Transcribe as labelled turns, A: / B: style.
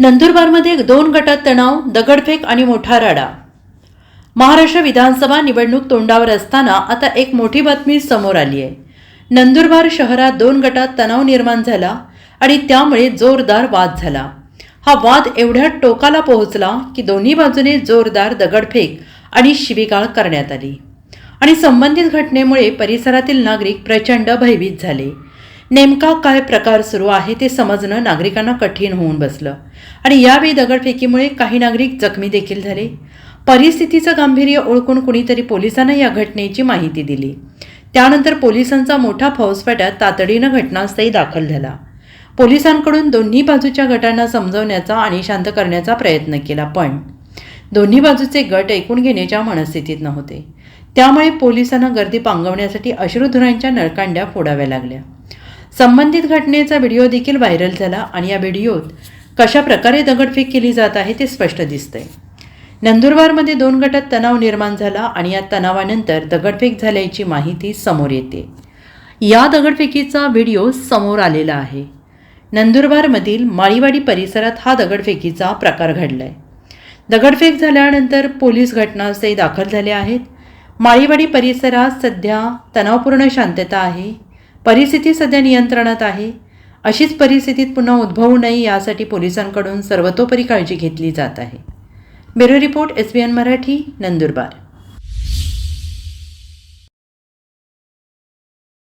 A: नंदुरबारमध्ये दोन गटात तणाव दगडफेक आणि मोठा राडा. महाराष्ट्र विधानसभा निवडणूक तोंडावर असताना आता एक मोठी बातमी समोर आली आहे. नंदुरबार शहरात दोन गटात तणाव निर्माण झाला आणि त्यामुळे जोरदार वाद झाला. हा वाद एवढ्या टोकाला पोहोचला की दोन्ही बाजूने जोरदार दगडफेक आणि शिवीगाळ करण्यात आली. आणि संबंधित घटनेमुळे परिसरातील नागरिक प्रचंड भयभीत झाले. नेमका काय प्रकार सुरू आहे ते समजणं नागरिकांना कठीण होऊन बसलं. आणि यावेळी दगडफेकीमुळे काही नागरिक जखमी देखील झाले. परिस्थितीचं गांभीर्य ओळखून कुणीतरी पोलिसांना या घटनेची माहिती दिली. त्यानंतर पोलिसांचा मोठा फौजफाटा तातडीनं घटनास्थळी दाखल झाला. पोलिसांकडून दोन्ही बाजूच्या गटांना समजवण्याचा आणि शांत करण्याचा प्रयत्न केला पण दोन्ही बाजूचे गट ऐकून घेण्याच्या मनस्थितीत नव्हते. त्यामुळे पोलिसांना गर्दी पांगवण्यासाठी अश्रुधुरांच्या नळकांड्या फोडाव्या लागल्या. संबंधित घटनेचा व्हिडिओ देखील व्हायरल झाला आणि या व्हिडिओत कशा प्रकारे दगडफेक केली जात आहे ते स्पष्ट दिसतंय. नंदुरबारमध्ये दोन गटात तणाव निर्माण झाला आणि या तणावानंतर दगडफेक झाल्याची माहिती समोर येते. या दगडफेकीचा व्हिडिओ समोर आलेला आहे. नंदुरबारमधील माळीवाडी परिसरात हा दगडफेकीचा प्रकार घडलाय. दगडफेक झाल्यानंतर पोलीस घटनास्थळी दाखल झाले आहेत. माळीवाडी परिसरात सध्या तणावपूर्ण शांतता आहे. परिस्थिती सध्या नियंत्रणात आहे. अशीच परिस्थितीत पुन्हा उद्भवू नये यासाठी पोलिसांकडून सर्वतोपरी काळजी घेतली जात आहे. Bureau report S B N Marathi Nandurbar.